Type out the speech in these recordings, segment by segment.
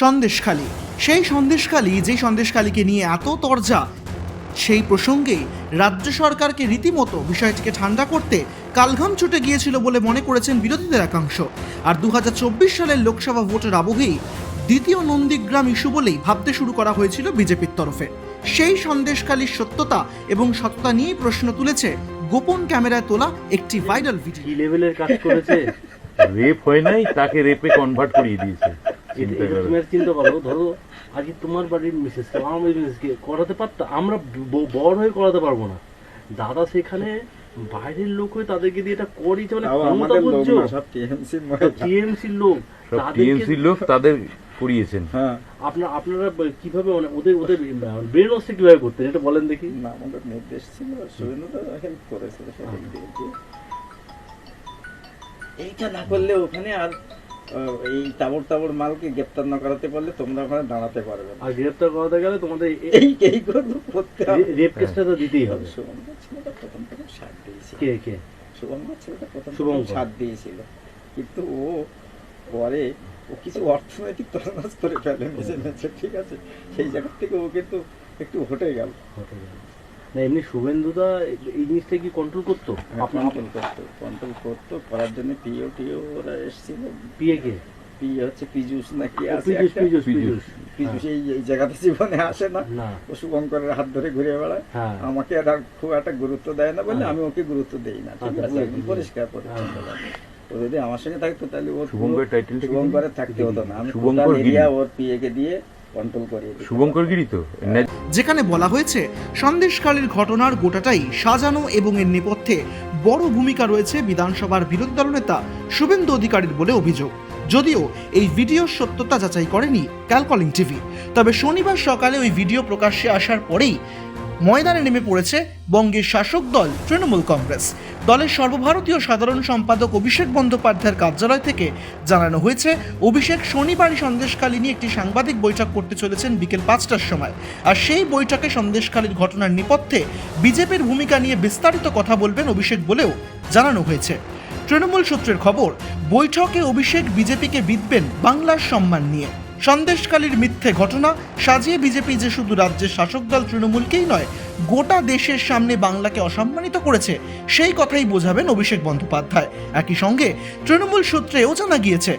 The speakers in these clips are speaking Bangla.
সন্দেশখালী। সেই সন্দেশখালী যে সন্দেশখালীকে নিয়ে এত তরজা, সেই প্রসঙ্গে রাজ্য সরকারকে রীতিমতো বিষয়টিকে ঠান্ডা করতে কালঘাম ছুটে গিয়েছিল বলে মনে করেছেন বিরোধীদের একাংশ। আর দু সালের লোকসভা ভোটের আবহেই দ্বিতীয় নন্দীগ্রাম ইস্যু বলেই ভাবতে শুরু করা হয়েছিল বিজেপির তরফে। সেই সন্দেশখালীর সত্যতা এবং সত্যতা নিয়েই প্রশ্ন তুলেছে গোপন ক্যামেরায় তোলা একটি ভাইরাল ভিডিও। লেভেলের কাজ করেছে? রেপ হয় নাই, তাকে রেপে কনভার্ট করিয়ে দিয়েছে। এটা- চিন্তা এটা করো তুমি চিন্তা করো ধরো আজকে তোমার বাড়ির মিসেসকে আমার বাড়ির মিসেসকে করাতে পারতাম আমরা বড় হয়ে করাতে পারব না। দাদা সেখানে বাইরের লোক হয়ে তাদেরকে দিয়ে এটা করিয়েছে মানে ক্ষমতা বুঝছ না, সব TMC র মহিলা। টিএমসির লোক। টিএমসির লোক তাদের করিয়েছেন। হ্যাঁ। আপনার আপনারা কীভাবে মানে ওদের ওদের ব্রেন ওয়াশটা কীভাবে করতেন এটা বলেন দেখি। না আমাদের নির্দেশ ছিল সুরেন্দ্র হেল্প দিয়ে যে এইটা না করলে ওখানে আর এই তাবর তাবর মালকে গ্রেপ্তার না করাতে পারলে তোমরা ওখানে দাঁড়াতে পারবে আর গ্রেপ্তার করাতে গেলে তোমাদের এই এই করে করতে রেপ কেসটা তো দিতেই হবে। শুভঙ্কর ছেলেটা প্রথম থেকে সাথ দিয়েছিল। কে কে? শুভঙ্কর ছেলেটা প্রথম থেকে সাথ দিয়েছিল। কিন্তু ও পরে ও কিছু অর্থনৈতিক তরনাজ করে ফেলে ঠিক আছে? সেই জায়গা থেকে ও কিন্তু একটু হটে গেল। হতে গেলে। না এমনি শুভেন্দুদা এই জিনিসটা কি কন্ট্রোল করতো? কন্ট্রোল করতো কন্ট্রোল করতো করার জন্য পিও টিও ওরা এসেছিল। পিএ কে? পি হচ্ছে পিজুস নাকি আছে পীযূষ একটা। পীযূষ পীযূষ। পীযূষ পিজুস এই এই জায়গাতে জীবনে আসে না। না। ও শুভঙ্করের হাত ধরে ঘুরে বেড়ায়। হ্যাঁ। আমাকে আর খুব একটা গুরুত্ব দেয় না বলে হ্যাঁ। আমি ওকে গুরুত্ব দেই না ঠিক আচ্ছা, আছে? একদম পরিষ্কার পরিচ্ছন্ন ও যদি আমার সঙ্গে থাকতো তাহলে ওর শুভঙ্কর টাইটেল শুভঙ্করের থাকতে হতো না। আমি এরিয়া ওর পিএ কে দিয়ে কন্ট্রোল শুভঙ্কর গিরি তো? যেখানে বলা হয়েছে সন্দেশকালীর ঘটনার গোটাটাই সাজানো এবং এর নেপথ্যে বড় ভূমিকা রয়েছে বিধানসভার বিরোধী দল নেতা শুভেন্দু অধিকারীর বলে অভিযোগ। যদিও এই ভিডিওর সত্যতা যাচাই করেনি ক্যালকলিং টিভি তবে শনিবার সকালে ওই ভিডিও প্রকাশ্যে আসার পরেই ময়দানে নেমে পড়েছে বঙ্গের শাসক দল, তৃণমূল কংগ্রেস। দলের সর্বভারতীয় সাধারণ সম্পাদক অভিষেক বন্দ্যোপাধ্যায়ের কার্যালয় থেকে জানানো হয়েছে, অভিষেক শনিবারই সন্দেশখালী নিয়ে একটি সাংবাদিক বৈঠক করতে চলেছেন বিকেল পাঁচটার সময়। আর সেই বৈঠকে সন্দেশকালীর ঘটনার নেপথ্যে বিজেপির ভূমিকা নিয়ে বিস্তারিত কথা বলবেন অভিষেক বলেও জানানো হয়েছে। তৃণমূল সূত্রের খবর, বৈঠকে অভিষেক বিজেপিকে বিদবেন বাংলার সম্মান নিয়ে। সন্দেশকালীর মিথ্যে ঘটনা সাজিয়ে বিজেপি যে শুধু রাজ্যের শাসক দল তৃণমূলকেই নয়, গোটা দেশের সামনে বাংলাকে অসম্মানিত করেছে, সেই কথাই বোঝাবেন অভিষেক বন্দ্যোপাধ্যায়। একই সঙ্গে তৃণমূল সূত্রেও জানা গিয়েছে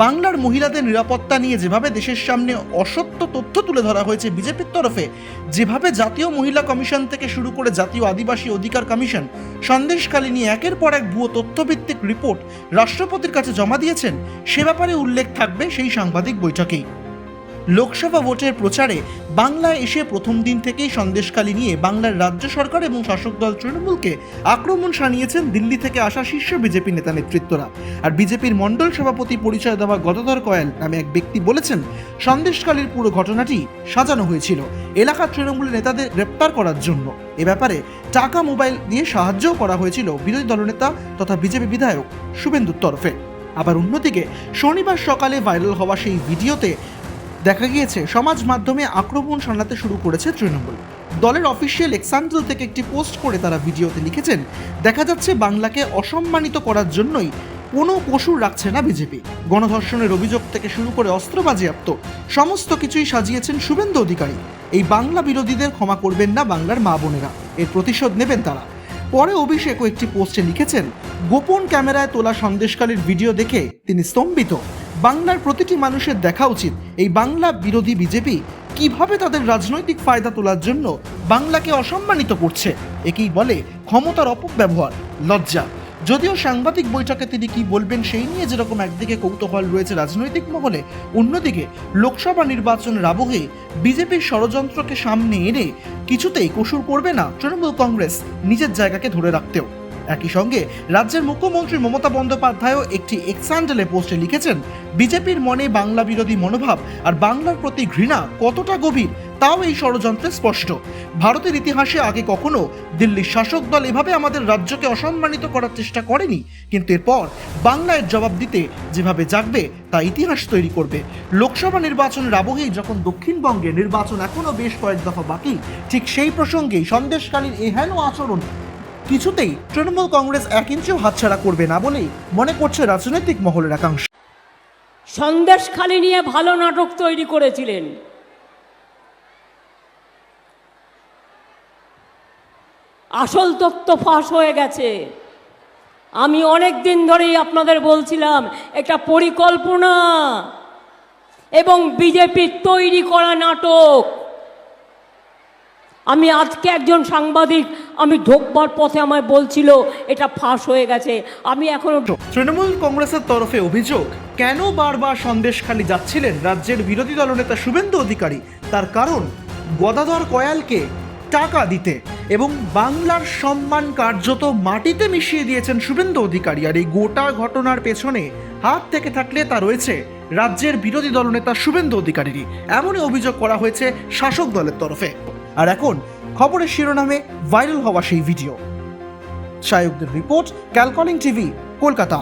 বাংলার মহিলাদের নিরাপত্তা নিয়ে যেভাবে দেশের সামনে অসত্য তথ্য তুলে ধরা হয়েছে বিজেপির তরফে, যেভাবে জাতীয় মহিলা কমিশন থেকে শুরু করে জাতীয় আদিবাসী অধিকার কমিশন সন্দেশকালী নিয়ে একের পর এক ভুয়ো তথ্যভিত্তিক রিপোর্ট রাষ্ট্রপতির কাছে জমা দিয়েছেন, সে ব্যাপারে উল্লেখ থাকবে সেই সাংবাদিক বৈঠকেই। লোকসভা ভোটের প্রচারে বাংলায় এসে প্রথম দিন থেকেই সন্দেশখালী নিয়ে বাংলার রাজ্য সরকার এবং শাসক দল তৃণমূলকে আক্রমণ সানিয়েছেন দিল্লি থেকে আসা শীর্ষ বিজেপি নেতা নেতৃত্বরা। আর বিজেপির মণ্ডল সভাপতি পরিচয় দেওয়া গদাধর কয়াল নামে এক ব্যক্তি বলেছেন সন্দেশকালীর পুরো ঘটনাটি সাজানো হয়েছিল এলাকার তৃণমূল নেতাদের গ্রেপ্তার করার জন্য। এ ব্যাপারে টাকা মোবাইল দিয়ে সাহায্যও করা হয়েছিল বিরোধী দলনেতা তথা বিজেপি বিধায়ক শুভেন্দুর তরফে। আবার অন্যদিকে, শনিবার সকালে ভাইরাল হওয়া সেই ভিডিওতে দেখা গিয়েছে, সমাজ মাধ্যমে আক্রমণ শানাতে শুরু করেছে তৃণমূল। দলের অফিসিয়াল এক্সান্টল থেকে একটি পোস্ট করে তারা ভিডিওতে লিখেছেন, দেখা যাচ্ছে বাংলাকে অসম্মানিত করার জন্যই কোনো কসুর রাখছে না বিজেপি। গণধর্ষণের অভিযোগ থেকে শুরু করে অস্ত্র বাজেয়াপ্ত, সমস্ত কিছুই সাজিয়েছেন শুভেন্দু অধিকারী। এই বাংলা বিরোধীদের ক্ষমা করবেন না বাংলার মা বোনেরা, এর প্রতিশোধ নেবেন তারা। পরে অভিষেকও একটি পোস্টে লিখেছেন, গোপন ক্যামেরায় তোলা সন্দেশকালীর ভিডিও দেখে তিনি স্তম্ভিত। বাংলার প্রতিটি মানুষের দেখা উচিত এই বাংলা বিরোধী বিজেপি কীভাবে তাদের রাজনৈতিক ফায়দা তোলার জন্য বাংলাকে অসম্মানিত করছে। একেই বলে ক্ষমতার অপব্যবহার, লজ্জা। যদিও সাংবাদিক বৈঠকে তিনি কি বলবেন সেই নিয়ে যেরকম একদিকে কৌতূহল রয়েছে রাজনৈতিক মহলে, অন্যদিকে লোকসভা নির্বাচনের আবহে বিজেপির ষড়যন্ত্রকে সামনে এনে কিছুতেই কসুর করবে না তৃণমূল কংগ্রেস নিজের জায়গাকে ধরে রাখতেও। একই সঙ্গে রাজ্যের মুখ্যমন্ত্রী মমতা বন্দ্যোপাধ্যায়ও একটি এক্সান্ডেলে পোস্টে লিখেছেন, বিজেপির মনে বাংলা বিরোধী মনোভাব আর বাংলার প্রতি ঘৃণা কতটা গভীর তাও এই ষড়যন্ত্রে স্পষ্ট। ভারতের ইতিহাসে আগে কখনো দিল্লির শাসক দল এভাবে আমাদের রাজ্যকে অসম্মানিত করার চেষ্টা করেনি, কিন্তু এরপর বাংলায় জবাব দিতে যেভাবে জাগবে তা ইতিহাস তৈরি করবে। লোকসভা নির্বাচনের আবহেই যখন দক্ষিণবঙ্গে নির্বাচন এখনও বেশ কয়েক দফা বাকি, ঠিক সেই প্রসঙ্গেই সন্দেশকালীর এহেন আচরণ কিছুতেই তৃণমূল কংগ্রেস এক ইঞ্চিও হাতছাড়া করবে না বলেই মনে করছে রাজনৈতিক মহলের একাংশ। সন্দেশখালি নিয়ে ভালো নাটক তৈরি করেছিলেন। আসল তথ্য ফাঁস হয়ে গেছে। আমি অনেক দিন ধরেই আপনাদের বলছিলাম, একটা পরিকল্পনা এবং বিজেপির তৈরি করা নাটক। আমি আজকে একজন সাংবাদিক আমি ঢোকবার পথে আমায় বলছিল, এটা ফাঁস হয়ে গেছে। আমি এখনও তৃণমূল কংগ্রেসের তরফে অভিযোগ, কেন বারবার সন্দেশখালী যাচ্ছিলেন রাজ্যের বিরোধী দলনেতা শুভেন্দু অধিকারী? তার কারণ, গদাধর কয়ালকে টাকা দিতে এবং বাংলার সম্মান কার্যত মাটিতে মিশিয়ে দিয়েছেন শুভেন্দু অধিকারী। আর এই গোটা ঘটনার পেছনে হাত থেকে থাকলে তা রয়েছে রাজ্যের বিরোধী দলনেতা শুভেন্দু অধিকারীরই। এমনই অভিযোগ করা হয়েছে শাসক দলের তরফে। আর এখন খবরের শিরোনামে ভাইরাল হওয়া সেই ভিডিও। সায়কদের রিপোর্ট ক্যালকলিং টিভি কলকাতা।